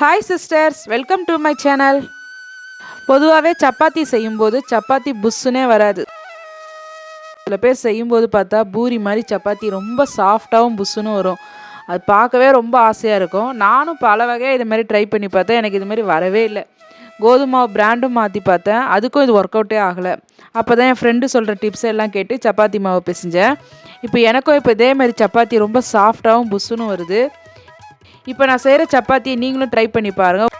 Hi sisters welcome to my channel பொதுவாகவே சப்பாத்தி செய்யும்போது சப்பாத்தி புஷ்ஷுனே வராது. சில பேர் செய்யும்போது பார்த்தா பூரி மாதிரி சப்பாத்தி ரொம்ப சாஃப்டாகவும் புஷ்ஷுன்னு வரும். அது பார்க்கவே ரொம்ப ஆசையாக இருக்கும். நானும் பல வகையாக இது மாதிரி ட்ரை பண்ணி பார்த்தேன். எனக்கு இது மாதிரி வரவே இல்லை. கோதுமை பிராண்டும் மாற்றி பார்த்தேன். அதுக்கும் இது ஒர்க் அவுட்டே ஆகலை. அப்போ தான் என் ஃப்ரெண்டு சொல்கிற டிப்ஸ் எல்லாம் கேட்டு சப்பாத்தி மாவு பிசைஞ்சேன். இப்போ எனக்கும் இப்போ இதேமாரி சப்பாத்தி ரொம்ப சாஃப்டாகவும் புஷ்ஷுன்னு வருது. இப்போ நான் செய்கிற சப்பாத்தியை நீங்களும் ட்ரை பண்ணி பாருங்கள்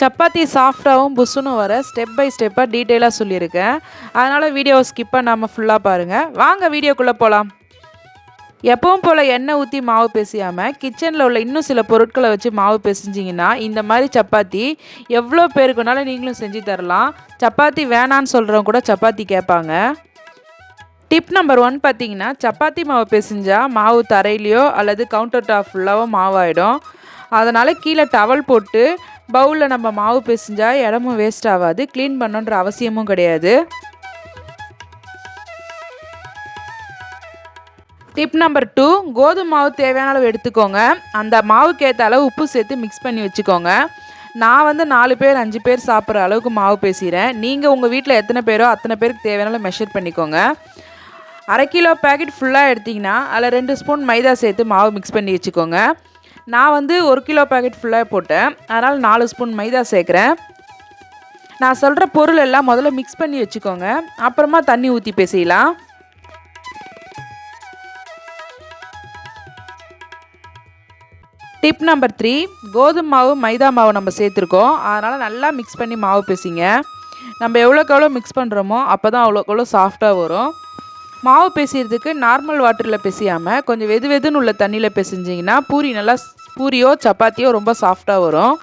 சப்பாத்தி சாஃப்டாகவும் புஷ்ஷுன்னு வர ஸ்டெப் பை ஸ்டெப்பாக டீட்டெயிலாக சொல்லியிருக்கேன். அதனால் வீடியோவை ஸ்கிப் பண்ணாமல் ஃபுல்லாக பாருங்கள் வாங்க வீடியோக்குள்ளே போகலாம் எப்பவும் போல் எண்ணெய் ஊற்றி மாவு பேசியாமல் கிச்சனில் உள்ள இன்னும் சில பொருட்களை வச்சு மாவு பேசிஞ்சிங்கன்னா இந்த மாதிரி சப்பாத்தி எவ்வளோ பேருக்குனாலும் நீங்களும் செஞ்சு தரலாம். சப்பாத்தி வேணான்னு சொல்கிறவங்க கூட சப்பாத்தி கேட்பாங்க. டிப் நம்பர் ஒன் பார்த்தீங்கன்னா சப்பாத்தி மாவு பிசைஞ்சால் மாவு தரையிலையோ அல்லது கவுண்டர் டாப் ஃபுல்லாகவோ மாவாயிடும். அதனால் கீழே டவல் போட்டு பவுலில் நம்ம மாவு பிசைஞ்சால் இடமும் வேஸ்ட் ஆகாது க்ளீன் பண்ணுன்ற அவசியமும் கிடையாது. டிப் நம்பர் டூ கோதுமை மாவு தேவையான அளவு எடுத்துக்கோங்க. அந்த மாவுக்கு ஏற்ற அளவு உப்பு சேர்த்து மிக்ஸ் பண்ணி வச்சுக்கோங்க. நான் வந்து நாலு பேர் அஞ்சு பேர் சாப்பிட்ற அளவுக்கு மாவு பேசிகிறேன் நீங்கள் உங்கள் வீட்டில் எத்தனை பேரோ அத்தனை பேருக்கு தேவையான அளவு மெஷர் பண்ணிக்கோங்க. அரை கிலோ பேக்கெட் ஃபுல்லாக எடுத்திங்கன்னா அதில் ரெண்டு ஸ்பூன் மைதா சேர்த்து மாவு மிக்ஸ் பண்ணி வச்சுக்கோங்க. நான் வந்து ஒரு கிலோ பேக்கெட் ஃபுல்லாக போட்டேன். அதனால் நாலு ஸ்பூன் மைதா சேர்க்குறேன். நான் சொல்கிற பொருள் எல்லாம் முதல்ல மிக்ஸ் பண்ணி வச்சுக்கோங்க. அப்புறமா தண்ணி ஊற்றி பேசிக்கலாம் டிப் நம்பர் த்ரீ கோதுமை மாவு மைதா மாவு நம்ம சேர்த்துருக்கோம். அதனால் நல்லா மிக்ஸ் பண்ணி மாவு பேசிங்க. நம்ம எவ்வளோக்கு எவ்வளோ மிக்ஸ் பண்ணுறோமோ அப்போ தான் அவ்வளோக்கு எவ்வளோ சாஃப்டாக வரும். மாவு பேசிகிறதுக்கு நார்மல் வாட்டரில் பேசியாமல் கொஞ்சம் வெது வெதுன்னு உள்ள தண்ணியில் பேசிஞ்சிங்கன்னா பூரி நல்லா பூரியோ சப்பாத்தியோ ரொம்ப சாஃப்டாக வரும்.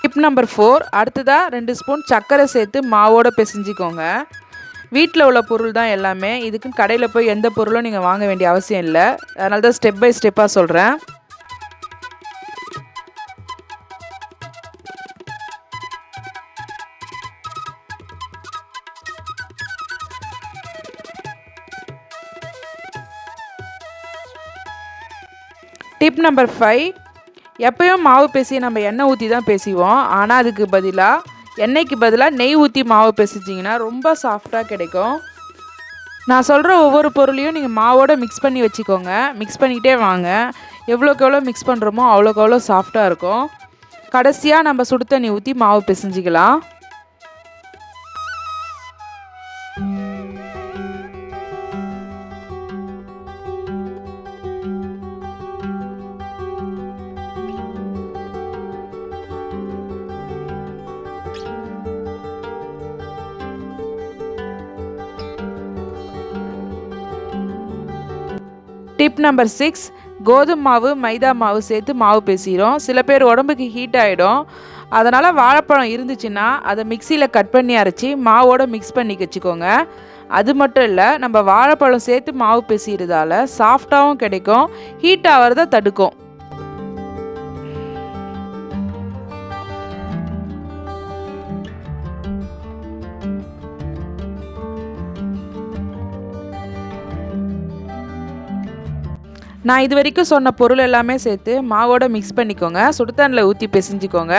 டிப் நம்பர் ஃபோர் அடுத்ததாக ரெண்டு ஸ்பூன் சர்க்கரை சேர்த்து மாவோடு பிசைஞ்சிக்கோங்க. வீட்டில் உள்ள பொருள் தான் எல்லாமே. இதுக்குன்னு கடையில் போய் எந்த பொருளும் நீங்கள் வாங்க வேண்டிய அவசியம் இல்லை. அதனால தான் ஸ்டெப் பை ஸ்டெப்பாக சொல்கிறேன் டிப் நம்பர் ஃபைவ் எப்பயும் மாவு பேசி நம்ம எண்ணெய் ஊற்றி தான் பேசுவோம். ஆனால் அதுக்கு பதிலாக எண்ணெய்க்கு பதிலாக நெய் ஊற்றி மாவு பேசிச்சிங்கன்னா ரொம்ப சாஃப்டாக கிடைக்கும். நான் சொல்கிற ஒவ்வொரு பொருளையும் நீங்கள் மாவோடு மிக்ஸ் பண்ணி வச்சுக்கோங்க. மிக்ஸ் பண்ணிக்கிட்டே வாங்க. எவ்வளோக்கு எவ்வளோ மிக்ஸ் பண்ணுறோமோ அவ்வளோக்கு அவ்வளோ சாஃப்டாக இருக்கும். கடைசியாக நம்ம சுடு தண்ணி ஊற்றி மாவு பிசைஞ்சிக்கலாம். டிப் நம்பர் சிக்ஸ் கோதுமை மாவு மைதா மாவு சேர்த்து மாவு பேசிடும் சில பேர் உடம்புக்கு ஹீட் ஆகிடும் அதனால் வாழைப்பழம் இருந்துச்சுன்னா அதை மிக்சியில் கட் பண்ணி அரைச்சி மாவோட மிக்ஸ் பண்ணி வச்சுக்கோங்க. அது மட்டும் இல்லை நம்ம வாழைப்பழம் சேர்த்து மாவு பேசிடுறதால சாஃப்டாகவும் கிடைக்கும். ஹீட் ஆகிறத தடுக்கும். நான் இது வரைக்கும் சொன்ன பொருள் எல்லாமே சேர்த்து மாவோட மிக்ஸ் பண்ணிக்கோங்க. சுடுதண்ணில் ஊற்றி பிசைஞ்சிக்கோங்க.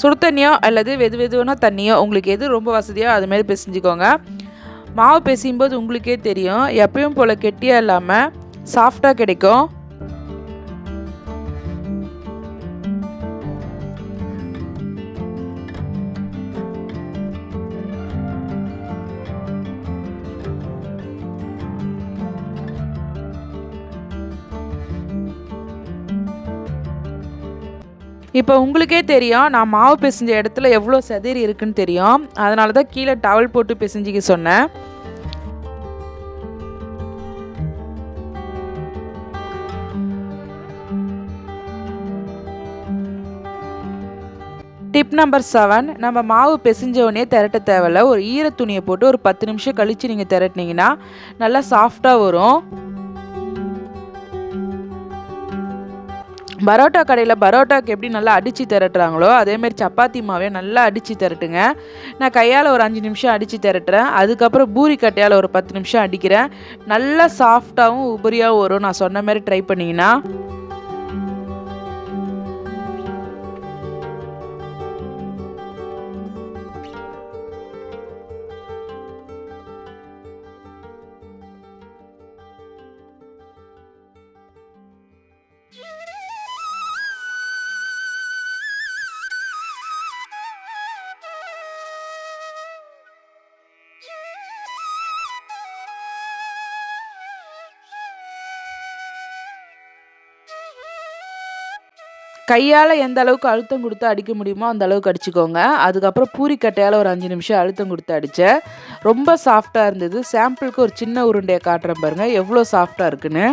சுடு தண்ணியோ அல்லது வெது வெதுவான தண்ணியோ உங்களுக்கு எது ரொம்ப வசதியோ அதுமாரி பிசைஞ்சிக்கோங்க. மாவு பிசையும்போது உங்களுக்கே தெரியும். எப்பயும் போல் கெட்டியாக இல்லாமல் சாஃப்டாக கிடைக்கும். இப்போ உங்களுக்கே தெரியும் நான் மாவு பிசைஞ்ச இடத்துல எவ்வளோ செதறி இருக்குன்னு தெரியும். அதனால தான் கீழே டவல் போட்டு பிசைஞ்சிக்க சொன்னேன். டிப் நம்பர் செவன் நம்ம மாவு பிசைஞ்சவொடனே திரட்ட தேவையில்ல. ஒரு ஈர துணியை போட்டு ஒரு பத்து நிமிஷம் கழித்து நீங்கள் திரட்டினீங்கன்னா நல்லா சாஃப்டாக வரும். பரோட்டா கடையில் பரோட்டாக்கு எப்படி நல்லா அடித்து திரட்டுறாங்களோ அதேமாரி சப்பாத்தி மாவே நல்லா அடித்து திரட்டுங்க. நான் கையால் ஒரு அஞ்சு நிமிஷம் அடித்து திரட்டுறேன். அதுக்கப்புறம் பூரி கட்டையால் ஒரு பத்து நிமிஷம் அடிக்கிறேன். நல்லா சாஃப்டாகவும் உபரியாகவும் வரும். நான் சொன்ன மாதிரி ட்ரை பண்ணிங்கன்னா கையால் எந்த அளவுக்கு அழுத்தம் கொடுத்து அடிக்க முடியுமோ அந்த அளவுக்கு அடிச்சுக்கோங்க. அதுக்கப்புறம் பூரிக்கட்டையால் ஒரு அஞ்சு நிமிஷம் அழுத்தம் கொடுத்து அடித்தேன் ரொம்ப சாஃப்டாக இருந்தது. சாம்பிளுக்கு ஒரு சின்ன உருண்டையை காட்டுறேன் பாருங்கள் எவ்வளோ சாஃப்டாக இருக்குன்னு.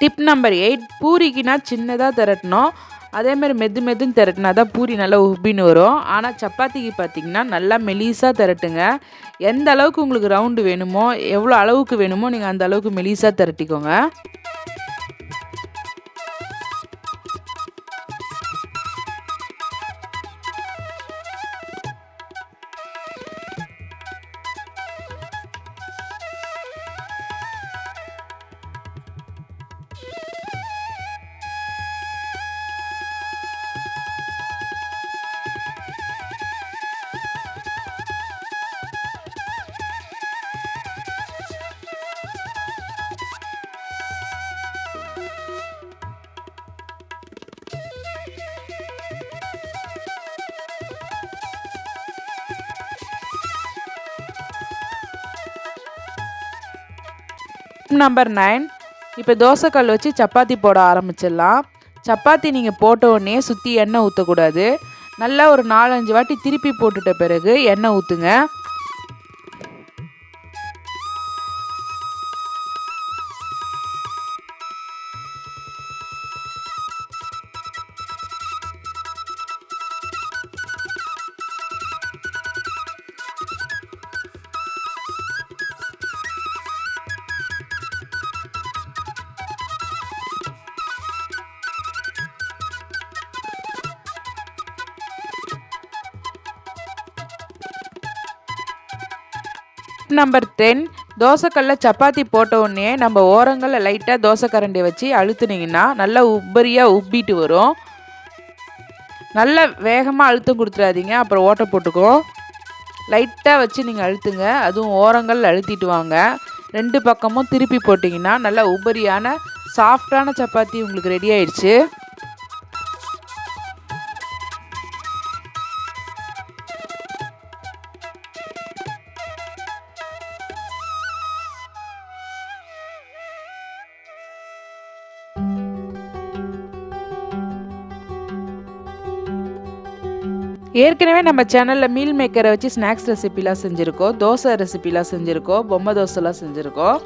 டிப் நம்பர் எயிட் பூரிக்குனா சின்னதாக திரட்டணும். அதேமாதிரி மெது மெதுன்னு திரட்டினா தான் பூரி நல்லா உப்பின்னு வரும். ஆனால் சப்பாத்திக்கு பார்த்தீங்கன்னா நல்லா மெலிசாக திரட்டுங்க. எந்த அளவுக்கு உங்களுக்கு ரவுண்டு வேணுமோ எவ்வளோ அளவுக்கு வேணுமோ நீங்கள் அந்த அளவுக்கு மெலிசாக திரட்டிக்கோங்க. நம்பர் நைன் இப்போ தோசைக்கல் வச்சு சப்பாத்தி போட ஆரம்பிச்சிடலாம். சப்பாத்தி நீங்கள் போட்ட உடனே சுற்றி எண்ணெய் ஊற்றக்கூடாது நல்லா ஒரு நாலஞ்சு வாட்டி திருப்பி போட்டுட்ட பிறகு எண்ணெய் ஊற்றுங்க நம்பர் டென் தோசைக்கல்ல சப்பாத்தி போட்ட உடனே நம்ம ஓரங்களில் லைட்டாக தோசை வச்சு அழுத்துனீங்கன்னா நல்லா உப்பரியாக உப்பிட்டு வரும். நல்ல வேகமாக அழுத்தம் கொடுத்துடாதீங்க. அப்புறம் ஓட்டை போட்டுக்கும் லைட்டாக வச்சு நீங்கள் அழுத்துங்க. அதுவும் ஓரங்கள் அழுத்திட்டு வாங்க. ரெண்டு பக்கமும் திருப்பி போட்டிங்கன்னா நல்லா உபரியான சாஃப்டான சப்பாத்தி உங்களுக்கு ரெடி ஆயிடுச்சு. ஏற்கனவே நம்ம சேனலில் மீல் மேக்கரை வச்சு ஸ்நாக்ஸ் ரெசிபிலாம் செஞ்சுருக்கோம். தோசை ரெசிபிலாம் செஞ்சுருக்கோம். பொம்மை தோசைலாம் செஞ்சுருக்கோம்.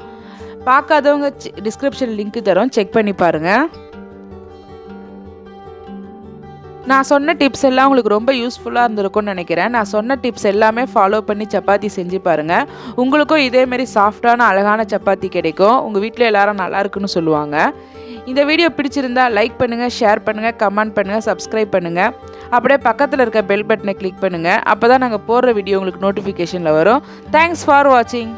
பார்க்காதவங்க டிஸ்கிரிப்ஷன் லிங்க் தரோம். செக் பண்ணி பாருங்கள் நான் சொன்ன டிப்ஸ் எல்லாம் உங்களுக்கு ரொம்ப யூஸ்ஃபுல்லாக இருந்திருக்கும்னு நினைக்கிறேன். நான் சொன்ன டிப்ஸ் எல்லாமே ஃபாலோ பண்ணி சப்பாத்தி செஞ்சு பாருங்கள் உங்களுக்கும் இதேமாரி சாஃப்டான அழகான சப்பாத்தி கிடைக்கும். உங்கள் வீட்டில் எல்லாரும் நல்லா இருக்குன்னு சொல்லுவாங்க. இந்த வீடியோ பிடிச்சிருந்தா லைக் பண்ணுங்கள் ஷேர் பண்ணுங்கள் கமெண்ட் பண்ணுங்கள் சப்ஸ்கிரைப் பண்ணுங்கள் அப்படியே பக்கத்தில் இருக்க பெல் பட்டனை கிளிக் பண்ணுங்கள் அப்போ தான் நாங்கள் போடுற வீடியோ உங்களுக்கு நோட்டிஃபிகேஷனில் வரும். தேங்க்ஸ் ஃபார் வாட்சிங்